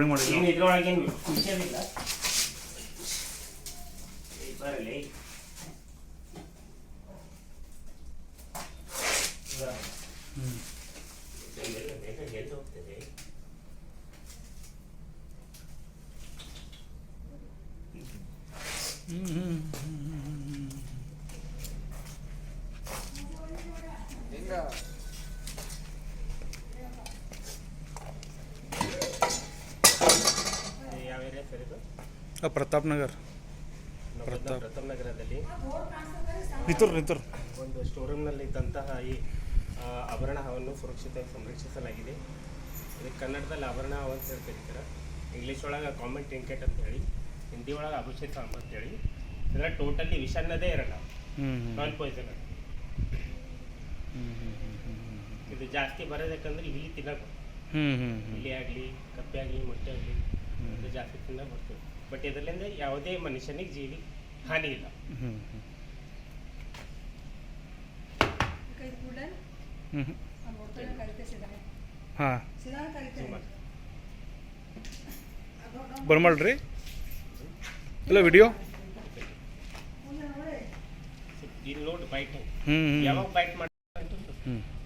Recording ಮಾಡಿ ಏನು ಇದ್ರೊಳಗೇನು ವಿಷಯ ಇಲ್ಲ ಏ, ಬರಲಿ ಎಲ್ಲಿ ಹೋಗ್ತದೆ ಯಾವ ಏರಿಯಾ ಸರ್ ಇದು ಪ್ರತಾಪ್ ನಗರ್. ಪ್ರತಾಪ್. ಪ್ರತಾಪ್ ನಗರದಲ್ಲಿ ನಿತುರ್ ನಿತುರ್. ಒಂದು ಸ್ಟೋರೂಮ್ನಲ್ಲಿ ಇದ್ದಂತಹ ಈ ಆಭರಣವನ್ನು ಸುರಕ್ಷಿತವಾಗಿ ಸಂರಕ್ಷಿಸಲಾಗಿದೆ. ಇದಕ್ಕೆ ಕನ್ನಡದಲ್ಲಿ ಆಭರಣ ಅಂತ ಹೇಳಿ ಕರೀತಾರೆ ಇಂಗ್ಲೀಷ್ ಒಳಗೆ ಕಾಮನ್ ಟಿಂಕೆಟ್ ಅಂತ ಹೇಳಿ ಹಿಂದಿ ಒಳಗೆ ಅಭಿಷೇಕ ಅಂತ ಹೇಳಿ ಇದರ ಟೋಟಲಿ ವಿಷನ್ನದೇ ಇರಲ್ಲ. ಹ್ಞೂ ನಾನ್ ಪಾಯ್ಸನ್ ಇದು ಜಾಸ್ತಿ ಬರೋದಕ್ಕಂದ್ರೆ ಇಲ್ಲಿ ತಿನ್ನಕ್ಕೆ ಹ್ಞೂ ಹ್ಞೂ ಇಲಿ ಆಗಲಿ ಕಪ್ಪೆ ಆಗಲಿ ಮೊಟ್ಟೆ ಆಗಲಿ. ಇದು ಜಾಸ್ತಿ ಬರ್ತದೆ. ಬಟ್ ಇದರಿಂದ ಯಾವುದೇ ಮನುಷ್ಯನಿಗೆ ಜೀವಿ ಹಾನಿ ಇಲ್ಲ. ಹಾಂ. ಬರ್ಮಾಡ್ರಿ. ಇಲ್ಲ ವಿಡಿಯೋ ಇಲ್ಲಿ ನೋಡಿ ಬೈಟ್ ಯಾವಾಗ ಬೈಟ್ ಮಾಡ್ತಾರೆ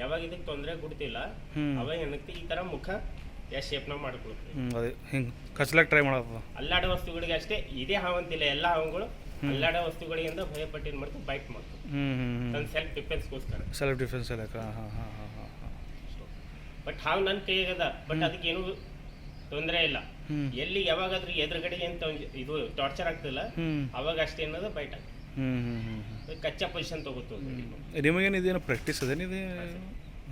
ಯಾವಾಗ ಇದಕ್ಕೆ ತೊಂದರೆ ಕೊಡ್ತಿಲ್ಲ ಅವಾಗ ಏನಕ್ಕೆ ಈ ತರ ಮುಖ ಯಾ ಶೇಪ್ನ ಮಾಡ್ಕೊಳ್ತೀವಿ ಅದೇ ಹಿಂಗೆ ಟ್ರೈ ಮಾಡೋದು. ಅಲ್ಲಾಡ ವಸ್ತುಗಳಿಗೆ ಅಷ್ಟೇ ಇದೇ ಹಾವಂತಿಲ್ಲ ಎಲ್ಲ ಹಾವುಗಳು ಅಲ್ಲಾಡ ವಸ್ತುಗಳಿಂದ ಭಯಪಟ್ಟು ಏನು ಮಾಡ್ತೀವಿ ಬೈಟ್ ಮಾಡ್ತು ಹ್ಮ್ ನನ್ನ ಸೆಲ್ಫ್ ಡಿಫೆನ್ಸ್ಗೋಸ್ಕರ ಸೆಲ್ಫ್ ಡಿಫೆನ್ಸ್ ಎಲ್ಲ ಹಾಂ ಹಾಂ ಹಾಂ ಬಟ್ ಹಾವು ನನ್ನ ಕೈಯಾಗದ ಬಟ್ ಅದಕ್ಕೆ ಏನು ತೊಂದರೆ ಇಲ್ಲ. ಎಲ್ಲಿ ಯಾವಾಗಾದ್ರೂ ಎದುರುಗಡೆ ಅಂತ ಇದು ಟಾರ್ಚರ್ ಆಗ್ತಿಲ್ಲ ಅವಾಗ ಅಷ್ಟೇ ಅನ್ನೋದು ಬೈಟ್ ಆಗ್ತದೆ. ಕಚ್ಚಾ ಪೊಸಿಷನ್ ತಗೋತೀವಿ ನಿಮಗೇನು ಇದೇನು ಪ್ರಾಕ್ಟೀಸ್ ಅದೇನಿದೆ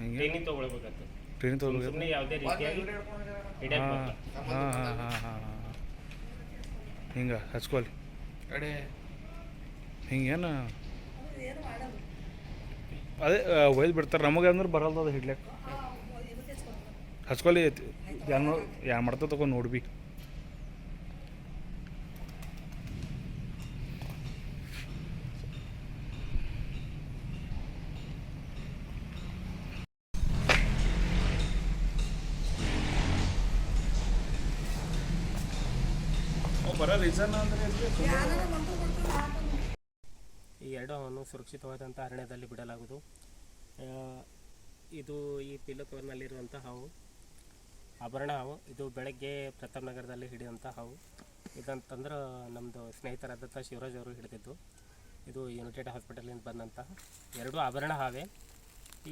ಹಿಂಗೆ? ಟ್ರೈನಿಂಗ್ ತಗೊಳ್ಬೇಕಾಗ್ತದೆ. ಟ್ರೈನಿಂಗ್ ತೊಗೊಳ್ಬೇಕು ಸುಮ್ಮನೆ ಯಾವುದೇ ರೀತಿಯಾಗಿ ಹಾಂ. ಹಾಂ ಹಾಂ ಹಾಂ ಹಾಂ ಹಾಂ. ಹಿಂಗೆ ಹಚ್ಕೊಲಿ ಹಿಂಗೇನು? ಏನು ಮಾಡೋದು ಅದೇ ಒಯ್ದು ಬಿಡ್ತಾರೆ. ನಮಗೆ ಅಂದ್ರೆ ಬರಲ್ದು ಅದು ಹಿಡ್ಲಿಕ್ಕೆ ಹಚ್ಕೊಳ್ಳಿ. ಏನು ಯಾರು ಮಾಡ್ತಾ ತಗೊಂಡು ನೋಡ್ಬಿ. ಬರೋ ರೀಸನ್ ಅಂದರೆ ಈ ಎರಡು ಹಾವನ್ನು ಸುರಕ್ಷಿತವಾದಂಥ ಅರಣ್ಯದಲ್ಲಿ ಬಿಡಲಾಗುವುದು. ಇದು ಈ ಪಿಲ್ಲಕವರ್ನಲ್ಲಿರುವಂಥ ಹಾವು ಆಭರಣ ಹಾವು ಇದು ಬೆಳಗ್ಗೆ ಪ್ರತಾಪ್ ನಗರದಲ್ಲಿ ಹಿಡಿದಂಥ ಹಾವು ಇದಂತಂದ್ರೆ ನಮ್ಮದು ಸ್ನೇಹಿತರಾದಂಥ ಶಿವರಾಜ್ ಅವರು ಹಿಡಿದಿದ್ದು. ಇದು ಯುನೈಟೆಡ್ ಹಾಸ್ಪಿಟಲಿಂದ ಬಂದಂತಹ ಎರಡು ಆಭರಣ ಹಾವೇ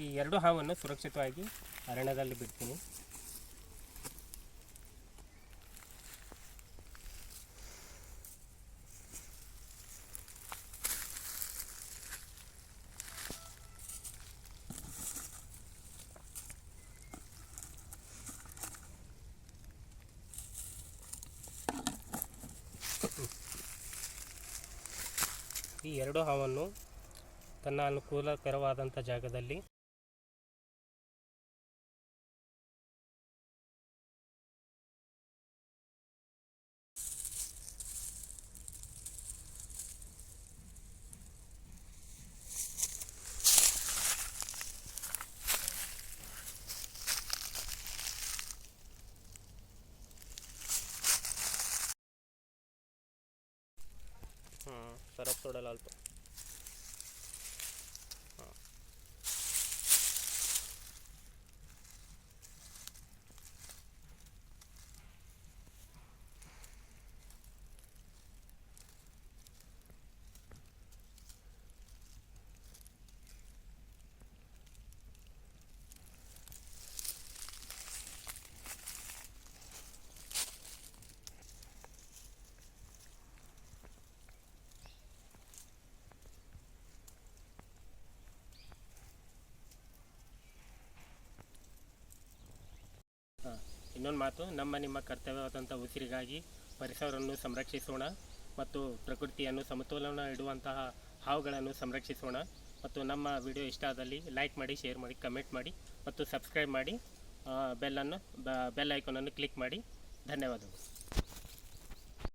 ಈ ಎರಡು ಹಾವನ್ನು ಸುರಕ್ಷಿತವಾಗಿ ಅರಣ್ಯದಲ್ಲಿ ಬಿಡ್ತೀನಿ. ಈ ಎರಡು ಹಾವನ್ನು ತನ್ನ ಅನುಕೂಲಕರವಾದಂಥ ಜಾಗದಲ್ಲಿ Sarop sobre el alto. ಇನ್ನೊಂದು ಮಾತು, ನಮ್ಮ ನಿಮ್ಮ ಕರ್ತವ್ಯವಾದಂಥ ಉಸಿರಿಗಾಗಿ ಪರಿಸರವನ್ನು ಸಂರಕ್ಷಿಸೋಣ ಮತ್ತು ಪ್ರಕೃತಿಯನ್ನು ಸಮತೋಲನ ಇಡುವಂತಹ ಹಾವುಗಳನ್ನು ಸಂರಕ್ಷಿಸೋಣ. ಮತ್ತು ನಮ್ಮ ವಿಡಿಯೋ ಇಷ್ಟ ಆದಲ್ಲಿ ಲೈಕ್ ಮಾಡಿ, ಶೇರ್ ಮಾಡಿ, ಕಮೆಂಟ್ ಮಾಡಿ ಮತ್ತು ಸಬ್ಸ್ಕ್ರೈಬ್ ಮಾಡಿ. ಬೆಲ್ಲನ್ನು ಬೆಲ್ ಐಕಾನನ್ನು ಕ್ಲಿಕ್ ಮಾಡಿ. ಧನ್ಯವಾದಗಳು.